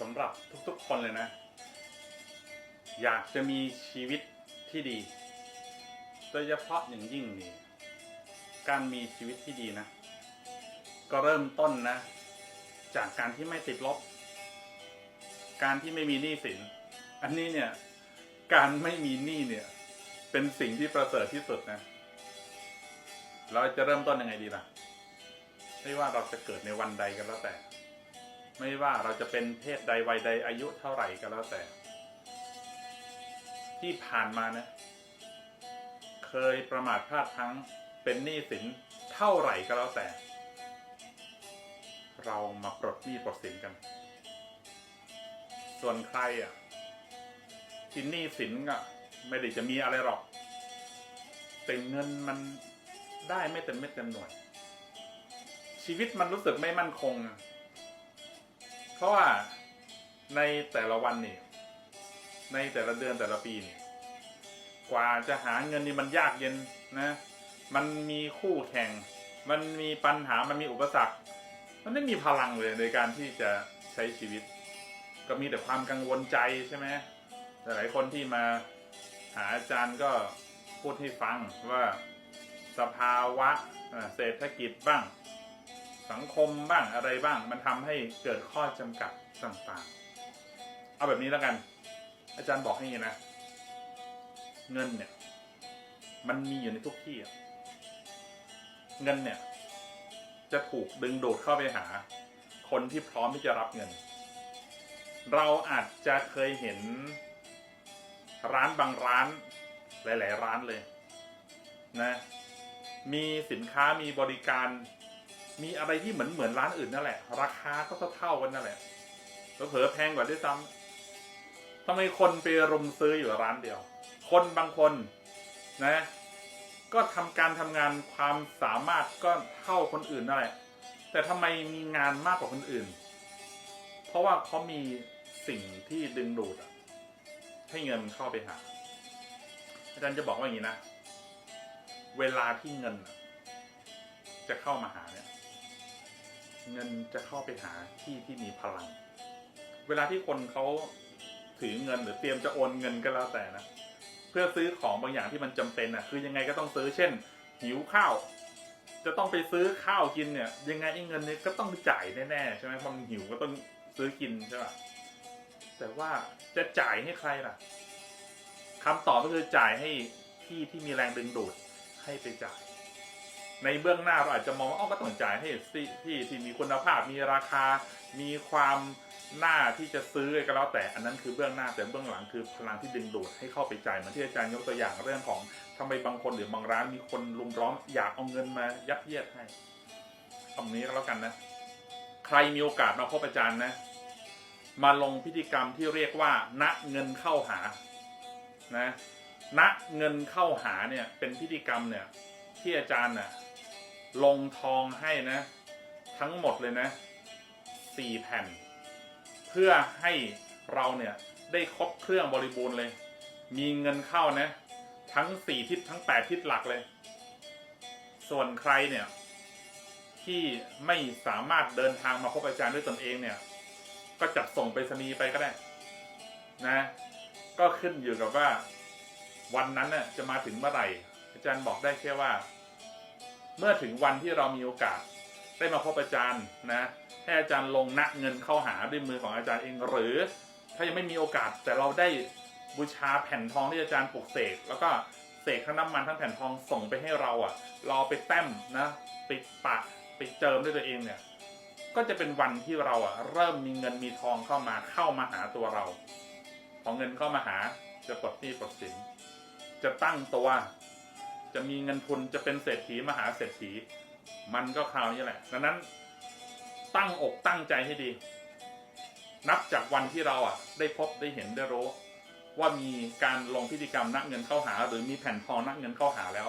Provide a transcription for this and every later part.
สำหรับทุกๆคนเลยนะ อยากจะมีชีวิตที่ดี โดยเฉพาะอย่างยิ่งนี่การมีชีวิตที่ดีนะ ก็เริ่มต้นนะ จากการที่ไม่ติดลบ การที่ไม่มีหนี้สิน อันนี้เนี่ย การไม่มีหนี้เนี่ย เป็นสิ่งที่ประเสริฐที่สุดนะ เราจะเริ่มต้นยังไงดีล่ะ ไม่ว่าเราจะเกิดในวันใดก็แล้วแต่ ไม่ว่าเราจะเป็นเพศใดวัยใดอายุเท่าไหร่ก็แล้วแต่ ที่ผ่านมานะ เคยประมาทพลาดพลั้งเป็นหนี้สินเท่าไหร่ก็แล้วแต่ เรามาปลดหนี้ปลดสินกัน ส่วนใครอะที่หนี้สินก็ไม่ได้จะมีอะไรหรอกแต่เงินมันได้ไม่เต็มเม็ดเต็มหน่วย ชีวิตมันรู้สึกไม่มั่นคงอะ เพราะว่าในแต่ละวันนี่ในแต่ละเดือนแต่ละปีนี่กว่าจะหาเงินนี่มันยากเย็นนะ มันมีคู่แข่ง มันมีปัญหามันมีอุปสรรค มันไม่มีพลังเลยในการที่จะใช้ชีวิต ก็มีแต่ความกังวลใจใช่ไหมหลายคนที่มาหาอาจารย์ก็พูดให้ฟังว่าสภาวะเศรษฐกิจบ้าง สังคมบ้างอะไรบ้าง มันทำให้เกิดข้อจำกัดต่างๆ เอาแบบนี้แล้วกัน อาจารย์บอกให้นี้นะ เงินเนี่ย มันมีอยู่ในทุกที่เงินเนี่ย จะถูกดึงดูดเข้าไปหา คนที่พร้อมที่จะรับเงิน เราอาจจะเคยเห็นร้านบางร้าน หลาย ๆ ร้านเลย นะ มีสินค้ามีบริการ มีอะไรที่เหมือนเหมือนร้านอื่นนั่นแหละ ราคาก็เท่ากันนั่นแหละเผลอแพงกว่าด้วยซ้ำทำไมคนไปรุมซื้ออยู่ร้านเดียว คนบางคนนะ ก็ทำการทำงานความสามารถก็เท่าคนอื่นนั่นแหละ แต่ทำไมมีงานมากกว่าคนอื่น เพราะว่าเขามีสิ่งที่ดึงดูดให้เงินเข้าไปหา อาจารย์จะบอกว่าอย่างนี้นะ เวลาที่เงินจะเข้ามาหาเนี่ย เงินจะเข้าไปหาที่ที่มีพลัง เวลาที่คนเขาถือเงินหรือเตรียมจะโอนเงินก็แล้วแต่นะ เพื่อซื้อของบางอย่างที่มันจำเป็นอะคือยังไงก็ต้องซื้อเช่น หิวข้าว จะต้องไปซื้อข้าวกินเนี่ย ยังไงไอ้เงินเนี่ยก็ต้องจ่ายแน่ๆใช่ไหมเพราะมันหิวก็ต้องซื้อกินใช่ป่ะแต่ว่าจะจ่ายให้ใครล่ะคำตอบก็คือจ่ายให้ที่ที่มีแรงดึงดูดให้ไปจ่าย ในเบื้องหน้าเราอาจจะมองว่าอ๋อก็ต้องจ่ายให้ที่ที่ที่มีคุณภาพมีราคา มีความน่าที่จะซื้อก็แล้วแต่อันนั้นคือเบื้องหน้าแต่เบื้องหลังคือพลังที่ดึงดูดให้เข้าไปจ่ายเหมือนที่อาจารย์ยกตัวอย่างเรื่องของทำไมบางคนหรือบางร้านมีคนลุมล้อมอยากเอาเงินมายัดเยียดให้คำนี้ก็แล้วกันนะ ใครมีโอกาสมาพบอาจารย์นะ มาลงพิธีกรรมที่เรียกว่า ณเงินเข้าหานะณเงินเข้าหาเนี่ยเป็นพิธีกรรมเนี่ยที่อาจารย์น่ะ ลงทองให้นะ ทั้งหมดเลยนะสี่แผ่น เพื่อให้เราเนี่ยได้ครบเครื่องบริบูรณ์เลย มีเงินเข้านะ ทั้งสี่ทิศทั้งแปดทิศหลักเลย ส่วนใครเนี่ย ที่ไม่สามารถเดินทางมาพบอาจารย์ด้วยตนเองเนี่ย ก็จัดส่งไปรษณีย์ไปก็ได้ นะ ก็ขึ้นอยู่กับว่า วันนั้นน่ะจะมาถึงเมื่อไหร่ อาจารย์บอกได้แค่ว่า เมื่อถึงวันที่เรามีโอกาสได้มาพบอาจารย์นะให้อาจารย์ลงณเงินเข้าหาด้วยมือของอาจารย์เองหรือ ถ้ายังไม่มีโอกาสแต่เราได้บูชาแผ่นทองที่อาจารย์ปลุกเสกแล้วก็เสกทั้งน้ำมันทั้งแผ่นทองส่งไปให้เราอะ เราเอาไปแต้มนะไปปะไปเจิมด้วยตัวเองเนี่ยก็จะเป็นวันที่เราอะเริ่มมีเงินมีทองเข้ามาเข้ามาหาตัวเราพอเงินเข้ามาหาจะปลดหนี้ปลดสินจะตั้งตัว จะมีเงินทุนจะเป็นเศรษฐีมหาเศรษฐี มันก็คราวนี้แหละดังนั้นตั้งอกตั้งใจให้ดี นับจากวันที่เราอะ ได้พบได้เห็นได้รู้ ว่ามีการลงพิธีกรรมนักเงินเข้าหา หรือมีแผ่นทองนักเงินเข้าหาแล้ว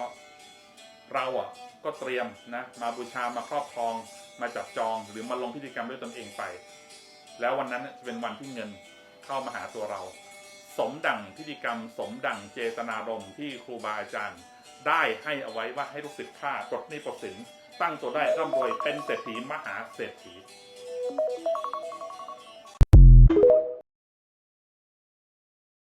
เราอะก็เตรียมนะมาบูชามาครอบครองมาจับจองหรือมาลงพิธีกรรมด้วยตนเองไป แล้ววันนั้นจะเป็นวันที่เงินเข้ามาหาตัวเรา สมดังพิธีกรรม สมดังเจตนารมณ์ที่ครูบาอาจารย์ ได้ให้เอาไว้ว่าให้ลูกศิษย์ข้าปลดหนี้ปลดสินตั้งตัวได้ร่ำรวยเป็นเศรษฐีมหาเศรษฐี